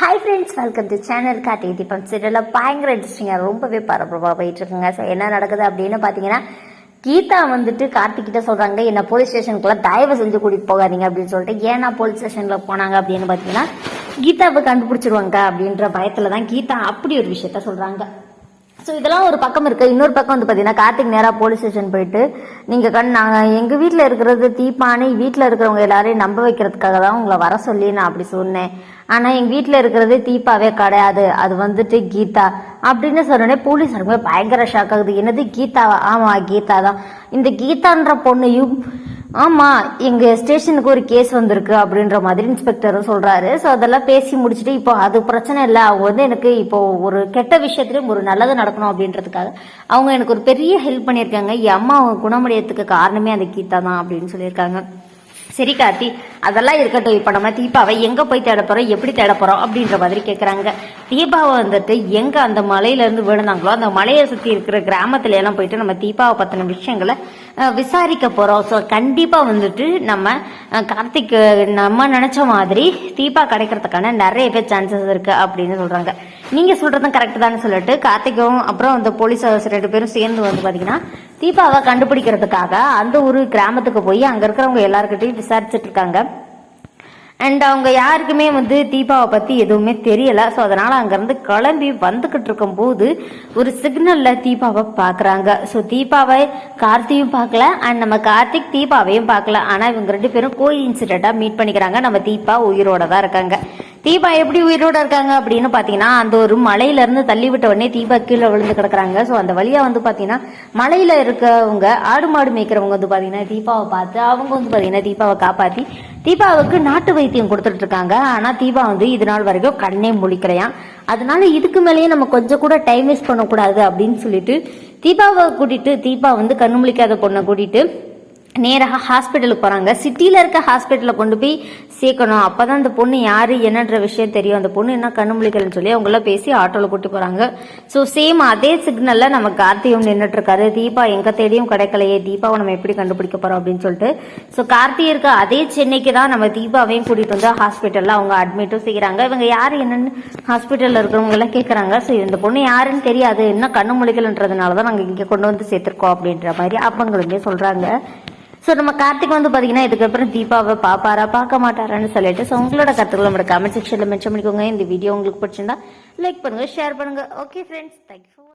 Welcome to channel Karthi தீபம் சீரியலில் பயங்கர இன்ட்ரெஸ்டிங்காக ரொம்பவே பரபரப்பாக போயிட்டு இருக்குங்க ஸோ என்ன நடக்குது அப்படின்னு பார்த்தீங்கன்னா கீதா வந்துட்டு கார்த்திக் கிட்ட சொல்றாங்க என்ன போலீஸ் ஸ்டேஷனுக்குள்ளே தயவு செஞ்சு கூட்டிகிட்டு போகாதீங்க அப்படின்னு சொல்லிட்டு ஏன்னா போலீஸ் ஸ்டேஷனில் போனாங்க? அப்படின்னு பார்த்தீங்கன்னா கீதாவை கண்டுபிடிச்சிருவாங்க அப்படின்ற பயத்தில் தான் கீதா அப்படி ஒரு விஷயத்த சொல்கிறாங்க ஸோ இதெல்லாம் ஒரு பக்கம் இருக்கு. இன்னொரு பக்கம் வந்து பார்த்தீங்கன்னா கார்த்திக் நேராக போலீஸ் ஸ்டேஷன் போயிட்டு நீங்கள் கண் நாங்கள் எங்கள் வீட்டில் இருக்கிறது தீபானி வீட்டில் இருக்கிறவங்க எல்லாரையும் நம்ப வைக்கிறதுக்காக தான் உங்களை வர சொல்லி நான் அப்படி சொன்னேன். ஆனால் எங்கள் வீட்டில் இருக்கிறது தீபாவே கிடையாது. அது வந்துட்டு கீதா. அப்படின்னு சொன்னோடனே போலீஸ் பயங்கர ஷாக் ஆகுது. என்னது கீதாவா? ஆமாம் கீதா தான். இந்த கீதான்ற பொண்ணையும் ஆமா எங்க ஸ்டேஷனுக்கு ஒரு கேஸ் வந்திருக்கு அப்படின்ற மாதிரி இன்ஸ்பெக்டரும் சொல்றாரு. ஸோ அதெல்லாம் பேசி முடிச்சுட்டு இப்போ அது பிரச்சனை இல்லை. அவங்க வந்து எனக்கு இப்போ ஒரு கெட்ட விஷயத்துலையும் ஒரு நல்லது நடக்கணும் அப்படின்றதுக்காக அவங்க எனக்கு ஒரு பெரிய ஹெல்ப் பண்ணியிருக்காங்க. என் அம்மா அவங்க குணமடையத்துக்கு காரணமே அந்த கீதா தான் அப்படின்னு சொல்லியிருக்காங்க. சரி கார்த்தி அதெல்லாம் இருக்கட்டும். இப்போ நம்ம தீபாவை எங்கே போய் தேட போகிறோம் எப்படி தேட போகிறோம் அப்படின்ற மாதிரி கேட்குறாங்க தீபாவை வந்துட்டு எங்கே அந்த மலையிலேருந்து விழுந்தாங்களோ அந்த மலையை சுற்றி இருக்கிற கிராமத்துல எல்லாம் போயிட்டு நம்ம தீபாவை பற்றின விஷயங்களை விசாரிக்க போகிறோம் ஸோ கண்டிப்பாக வந்துட்டு நம்ம கார்த்திக் நம்ம நினச்ச மாதிரி தீபா கிடைக்கிறதுக்கான நிறைய பேர் சான்சஸ் இருக்குது அப்படின்னு சொல்கிறாங்க நீங்கள் சொல்கிறதும் கரெக்ட் தான் சொல்லிட்டு கார்த்திக்கும் அப்புறம் அந்த போலீஸ் ஆஃபீஸர் ரெண்டு பேரும் சேர்ந்து வந்து பார்த்தீங்கன்னா தீபாவை கண்டுபிடிக்கிறதுக்காக அந்த ஒரு கிராமத்துக்கு போய் அங்கே இருக்கிறவங்க எல்லாருக்கிட்டையும் விசாரிச்சுட்டு இருக்காங்க. அண்ட் அவங்க யாருக்குமே வந்து தீபாவை பற்றி எதுவுமே தெரியலை. ஸோ அதனால் அங்கேருந்து கிளம்பி வந்துக்கிட்டு இருக்கும்போது ஒரு சிக்னலில் தீபாவை பார்க்குறாங்க ஸோ தீபாவை கார்த்தியும் பார்க்கல அண்ட் நம்ம கார்த்திக் தீபாவையும் பார்க்கல ஆனால் இவங்க ரெண்டு பேரும் கோ இன்சிடெண்ட்டாக மீட் பண்ணிக்கிறாங்க. நம்ம தீபா உயிரோட தான் இருக்காங்க. தீபா எப்படி உயிரோட இருக்காங்க அப்படின்னு பாத்தீங்கன்னா அந்த ஒரு மலையில இருந்து தள்ளி விட்ட உடனே தீபா கீழே விழுந்து கிடக்குறாங்க. ஸோ அந்த வழியா வந்து பாத்தீங்கன்னா மலையில இருக்கவங்க ஆடு மாடு மேய்க்கிறவங்க வந்து பாத்தீங்கன்னா தீபாவை பார்த்து அவங்க வந்து பாத்தீங்கன்னா தீபாவை காப்பாத்தி தீபாவுக்கு நாட்டு வைத்தியம் கொடுத்துட்டு இருக்காங்க. ஆனா தீபா வந்து இது நாள் வரைக்கும் கண்ணே முழிக்கிறையான் அதனால இதுக்கு மேலேயே நம்ம கொஞ்சம் கூட டைம் வேஸ்ட் பண்ணக்கூடாது அப்படின்னு சொல்லிட்டு தீபாவை கூட்டிட்டு தீபா வந்து கண்ணு முழிக்காத பொண்ணை கூட்டிட்டு நேராக ஹாஸ்பிட்டலுக்கு போகிறாங்க சிட்டியில் இருக்க ஹாஸ்பிட்டலில் கொண்டு போய் சேர்க்கணும். அப்போ தான் அந்த பொண்ணு யார் என்னன்ற விஷயம் தெரியும். அந்த பொண்ணு என்ன கண்ணு சொல்லி அவங்கள பேசி ஆட்டோவில் கூட்டி போகிறாங்க ஸோ சேம் அதே சிக்னலில் நம்ம கார்த்தியும் நின்றுட்டுருக்காரு தீபா எங்கே தேடியும் கிடைக்கலையே. தீபாவை நம்ம எப்படி கண்டுபிடிக்க போகிறோம் அப்படின்னு சொல்லிட்டு. ஸோ கார்த்தி இருக்க அதே சென்னைக்கு தான் நம்ம தீபாவையும் கூட்டிகிட்டு வந்து ஹாஸ்பிட்டலில் அவங்க அட்மிட்டும் செய்கிறாங்க இவங்க யார் என்னென்னு ஹாஸ்பிட்டலில் இருக்கிறவங்களாம் கேட்குறாங்க ஸோ இந்த பொண்ணு யாருன்னு தெரியாது. என்ன கண்ணு முழிக்கலன்றதுனால தான் நாங்கள் இங்கே கொண்டு வந்து சேர்த்துருக்கோம் அப்படின்ற மாதிரி அப்பங்களுமே சொல்கிறாங்க ஸோ நம்ம கார்த்திக் வந்து பார்த்தீங்கன்னா இதுக்கப்புறம் தீபாவை பார்ப்பாரா பார்க்க மாட்டாரான்னு சொல்லிட்டு ஸோ உங்களோட கருத்துக்களை நம்மளோட கமெண்ட் செக்ஷனில் மென்ஷன் பண்ணிக்கோங்க. இந்த வீடியோ உங்களுக்கு பிடிச்சிருந்தா லைக் பண்ணுங்க ஷேர் பண்ணுங்க. Okay friends thank you